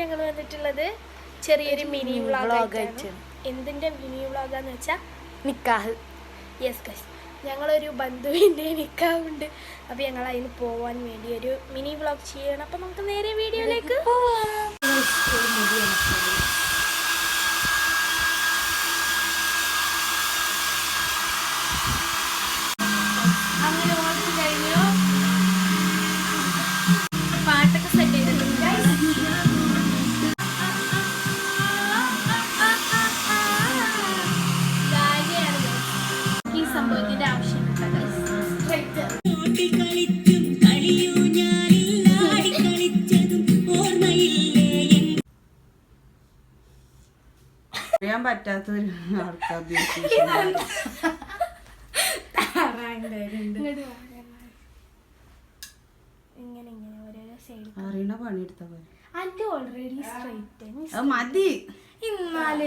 ഞങ്ങൾ വന്നിട്ടുള്ളത് ചെറിയൊരു മിനി വ്ളോഗ് ആയിട്ടാണ്. എന്തിന്റെ മിനി വ്ളോഗാന്ന് വെച്ചാൽ നിക്കാഹ്. യെസ് ഗൈസ് ഞങ്ങളൊരു ബന്ധുവിന്റെ നിക്കാവുണ്ട് അപ്പോൾ ഞങ്ങൾ അതിന് പോവാൻ വേണ്ടി ഒരു മിനി വ്ളോഗ് ചെയ്യണം. അപ്പോൾ നമുക്ക് നേരെ വീഡിയോയിലേക്ക് അങ്ങനെ ഓർമ്മയില്ലേ എൻ അറിയാൻ പറ്റാത്തൊരു ഇങ്ങനെ ഇങ്ങനെ ഓരോരോ സൈഡ് അറിയണ പണിയെടുത്ത പോലെ അന്റെ ഓൾറെഡി സ്ട്രൈറ്റ് മതി. ഇന്നാൽ.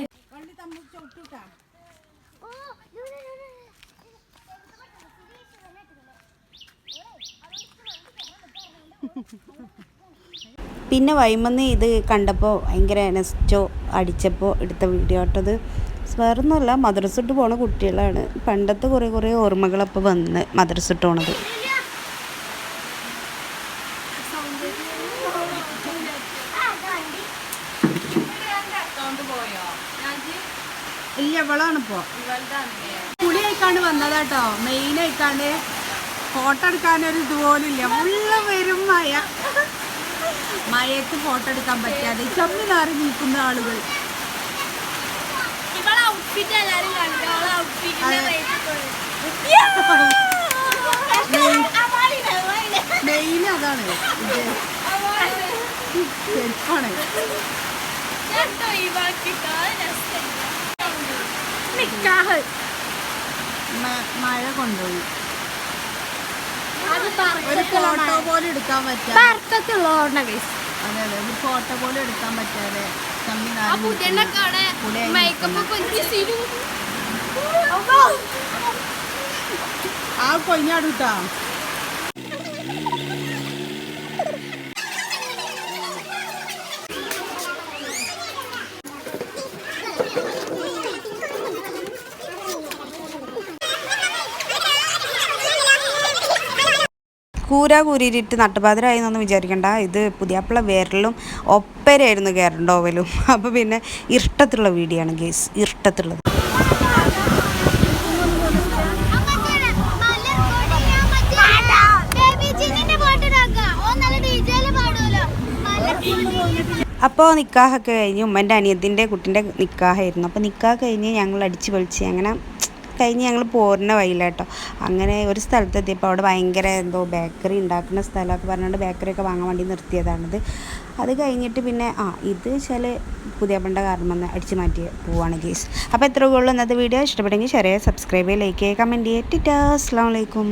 പിന്നെ വൈമന്ന് ഇത് കണ്ടപ്പോൾ ഭയങ്കര നെസ്റ്റോ അടിച്ചപ്പോൾ എടുത്ത വീഡിയോ ആട്ടത് വേറൊന്നുമല്ല മദ്രസിട്ട് പോണ കുട്ടികളാണ്. പണ്ടത്തെ കുറേ കുറേ ഓർമ്മകളപ്പോൾ വന്ന് മദ്രസിട്ട് പോണത്. ഇല്ല ഇവളാണ് ഇപ്പോ. കുളി അയക്കാണ്ട് വന്നതാട്ടോ. മെയിൻ അയക്കാണ്ട് ഫോട്ടോ എടുക്കാനൊരു ഇതുപോലില്ല ഉള്ള വരും മഴയത്ത് ഫോട്ടോ എടുക്കാൻ പറ്റാതെ ചമ്മി നാറി നിൽക്കുന്ന ആളുകൾ. മെയിൻ അതാണ്. ചെരുപ്പാണ്. മഴ കൊണ്ടുപോയി. ഒരു ഫോട്ടോ പോലും എടുക്കാൻ പറ്റാതെ ഭർത്തത്തുള്ളതുകൊണ്ടാ ഗൈസ് അതെ അതെ ഒരു ഫോട്ടോ പോലും എടുക്കാൻ പറ്റാതെ ചമ്മി ആ നാറി കൂര കൂരിയിട്ട് നട്ടുപാതിരായി എന്നൊന്നും വിചാരിക്കണ്ട. ഇത് പുതിയാപ്പിള വിരലും ഒപ്പരായിരുന്നു കയറണ്ടോവലും അപ്പോൾ പിന്നെ ഇഷ്ടത്തുള്ള വീഡിയോ ആണ് ഗേസ്. ഇഷ്ടത്തുള്ളത് അപ്പോൾ നിക്കാഹൊക്കെ കഴിഞ്ഞ്. ഉമ്മന്റെ അനിയത്തിന്റെ കുട്ടിന്റെ നിക്കാഹായിരുന്നു അപ്പോൾ നിക്കാഹ് കഴിഞ്ഞ് ഞങ്ങൾ അടിച്ച് പൊളിച്ച് അങ്ങനെ കഴിഞ്ഞ് ഞങ്ങൾ പോരുന്ന വഴിയിലാട്ടോ അങ്ങനെ ഒരു സ്ഥലത്തെത്തിയപ്പോൾ അവിടെ ഭയങ്കര എന്തോ ബേക്കറി ഉണ്ടാക്കുന്ന സ്ഥലമൊക്കെ പറഞ്ഞുകൊണ്ട് ബേക്കറിയൊക്കെ വാങ്ങാൻ വേണ്ടി നിർത്തിയതാണിത്. അത് കഴിഞ്ഞിട്ട് പിന്നെ ആ ഇത് ചില പുതിയ പണ്ട കാരണം അടിച്ച് മാറ്റി പോവാണ് കേസ് അപ്പോൾ എത്ര ഉള്ളൂ ഇന്നത്തെ വീഡിയോ. ഇഷ്ടപ്പെട്ടെങ്കിൽ ചെറിയ സബ്സ്ക്രൈബ് ചെയ്യുക ലൈക്ക് ചെയ്യുക കമന്റ് ചെയ്യുക. ടിറ്റാ അസ്സാം വലൈക്കും